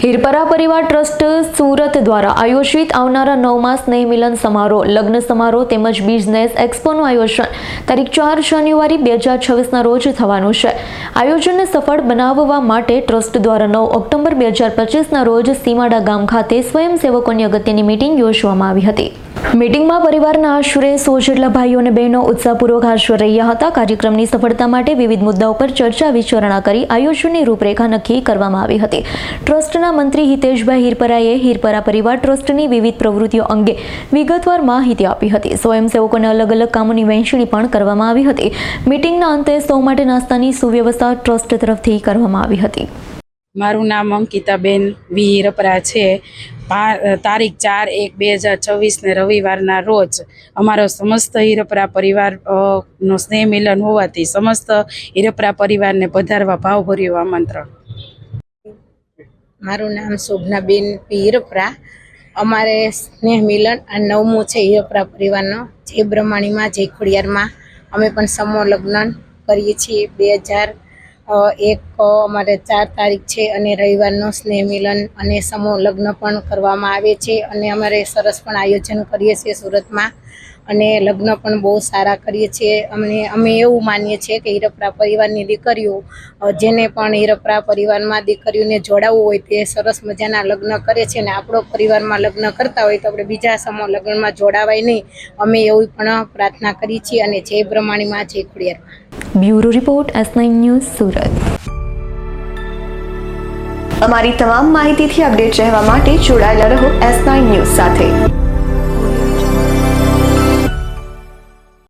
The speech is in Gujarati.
હિરપરા પરિવાર ટ્રસ્ટ સુરત દ્વારા આયોજિત આવનારા નવમા સ્નેહ મિલન સમારોહ, લગ્ન સમારોહ તેમજ બિઝનેસ એક્સપોનું આયોજન. તારીખ ચાર જાન્યુઆરી બે હજાર છવ્વીસના રોજ થવાનું છે. આયોજનને સફળ બનાવવા માટે ટ્રસ્ટ દ્વારા નવ ઓક્ટોબર બે હજાર પચીસના રોજ સીમાડા ગામ ખાતે સ્વયંસેવકોની અગત્યની મિટિંગ યોજવામાં આવી હતી. મિટિંગમાં પરિવારના આશરે સો જેટલા ભાઈઓ અને બહેનો ઉત્સાહપૂર્વક હાજર રહ્યા હતા. કાર્યક્રમની સફળતા માટે વિવિધ મુદ્દાઓ પર ચર્ચા વિચારણા કરી આયોજનની રૂપરેખા નક્કી કરવામાં આવી હતી. ટ્રસ્ટના મંત્રી હિતેશભાઈ હિરપરાએ હિરપરા પરિવાર ટ્રસ્ટની વિવિધ પ્રવૃત્તિઓ અંગે વિગતવાર માહિતી આપી હતી. સ્વયંસેવકોને અલગ અલગ કામોની વહેંચણી પણ કરવામાં આવી હતી. મિટિંગના અંતે સૌ માટે નાસ્તાની સુવ્યવસ્થા ટ્રસ્ટ તરફથી કરવામાં આવી હતી. મારું નામ અંકિતાબેન વી હિરપરા છે. તારીખ ચાર એક બે હજાર છવ્વીસને રવિવારના રોજ અમારો સમસ્ત હિરપરા પરિવાર નો સ્નેહ મિલન હોવાથી સમસ્ત હિરપરા પરિવારને પધારવા ભાવભર્યું આમંત્રણ. મારું નામ શોભનાબેન પી હિરપરા. અમારે સ્નેહ મિલન આ નવમું છે હિરપરા પરિવારનો. જે બ્રહ્માણીમાં, જે ખોડિયારમાં અમે પણ સમૂહ લગ્ન કરીએ છીએ. બે હજાર એક અમારે ચાર તારીખ છે અને રવિવારનો સ્નેહ મિલન અને સમૂહ લગ્ન પણ કરવામાં આવે છે અને અમારે સરસ પણ આયોજન કરીએ છીએ સુરતમાં. અને લગ્ન પણ બહુ સારા કરીએ છીએ. અમને અમે એવું માનીએ છીએ કે હિરપરા પરિવારની દીકરીઓ જેને પણ હિરપરા પરિવારમાં દીકરીઓને જોડાવવું હોય તે સરસ મજાના લગ્ન કરે છે અને આપણો પરિવારમાં લગ્ન કરતા હોય તો આપણે બીજા સમૂહ લગ્નમાં જોડાવાય નહીં. અમે એવી પણ પ્રાર્થના કરી છીએ અને જય બ્રહ્માણીમાં જય ખોડિયારમાં bureau report S news Surat. અમારી તમામ માહિતીથી અપડેટ રહેવા માટે જોડાયેલા રહો એસ ન્યૂઝ સાથે.